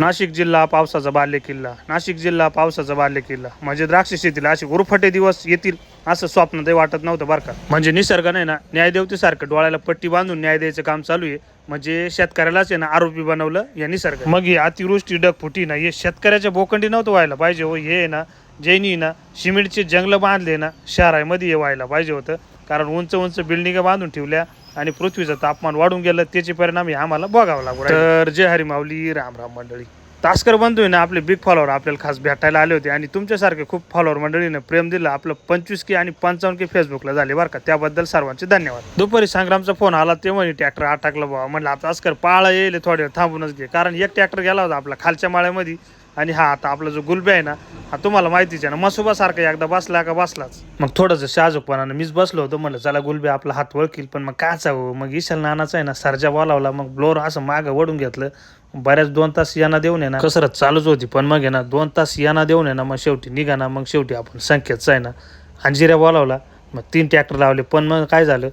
नाशिक जिल्हा पावसाचा बाल्य किल्ला नाशिक जिल्हा पावसाचा बाल्य किल्ला. म्हणजे द्राक्ष शेतीला असे उरफटे दिवस येतील. असं स्वप्न ते वाटत नव्हतं बरं का. म्हणजे निसर्ग नाही ना न्यायदेवतेसारखं डोळ्याला पट्टी बांधून न्याय द्यायचं काम चालू आहे. म्हणजे शेतकऱ्यालाच आहे ना आरोपी बनवलं या निसर्ग मग ही अतिवृष्टी डगफुटी ना हे शेतकऱ्याच्या बोकंडी नव्हतं व्हायला पाहिजे हो. हे ना जैनी ना सिमेंटचे जंगलं बांधले ना शहरामध्ये हे व्हायला पाहिजे होतं. कारण उंच उंच बिल्डिंग बांधून ठेवल्या आणि पृथ्वीचं तापमान वाढून गेलं त्याचे परिणाम हे आम्हाला बघावं लागू. तर जय हरी माऊली राम राम मंडळी. तास्कर बंधू ना आपले बिग फॉलोअर आपल्याला खास भेटायला आले होते आणि तुमच्यासारखे खूप फॉलोअर मंडळीने प्रेम दिलं. आपलं पंचवीस के आणि पंचावन्न के फेसबुकला झाले बरं का. त्याबद्दल सर्वांचे धन्यवाद. दुपारी संग्रामचा फोन आला ते म्हणे ट्रॅक्टर अटकला बाबा म्हणलं आता तास्कर पाळा येईल थोडे वेळ थांबूनच घे. कारण एक ट्रॅक्टर गेला होता आपला खालच्या माळ्यामध्ये. आणि हा आता आपला जो गुलबे आहे ना हा तुम्हाला माहितीच आहे ना मसुबासारखा एकदा बसला का बसलाच. मग थोडंसं शाजूपणानं मीच बसलो होतो म्हणलं चला गुलबे आपला हात वळकील पण मग काय हो मग इशाल नानाचा आहे ना सरजा बोलावला मग ब्लोर असं मागं वडून घेतलं. बऱ्याच दोन तास यांना देऊन आहे ना कसरत चालूच होती पण मग आहे ना दोन तास यांना देऊन आहे ना मग शेवटी निघा ना मग शेवटी आपण संख्येतच आहे ना अंजिऱ्या बोलावला मग तीन ट्रॅक्टर लावले पण मग काय झालं?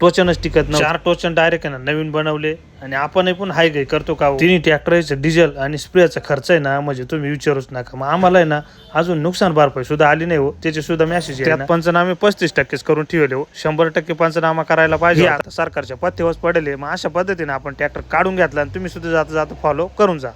टोचनच टिकत नव्हतं. चार टोचन डायरेक्ट आहे ना नवीन बनवले. आणि आपण पण हाय गाय करतो का हो? तिन्ही ट्रॅक्टरचं डिझेल आणि स्प्रेचा खर्च आहे ना म्हणजे तुम्ही विचारूच नका. मग आम्हाला आहे ना अजून नुकसान भरपाई सुद्धा आली नाही हो. त्याचे सुद्धा मेसेज पंचनामे पस्तीस टक्केच करून ठेवले हो. शंभर टक्के पंचनामा करायला पाहिजे आता सरकारच्या पथ्यवच पडेल. मग अशा पद्धतीने आपण ट्रॅक्टर काढून घेतला आणि तुम्ही सुद्धा जाता जाता फॉलो करून जा.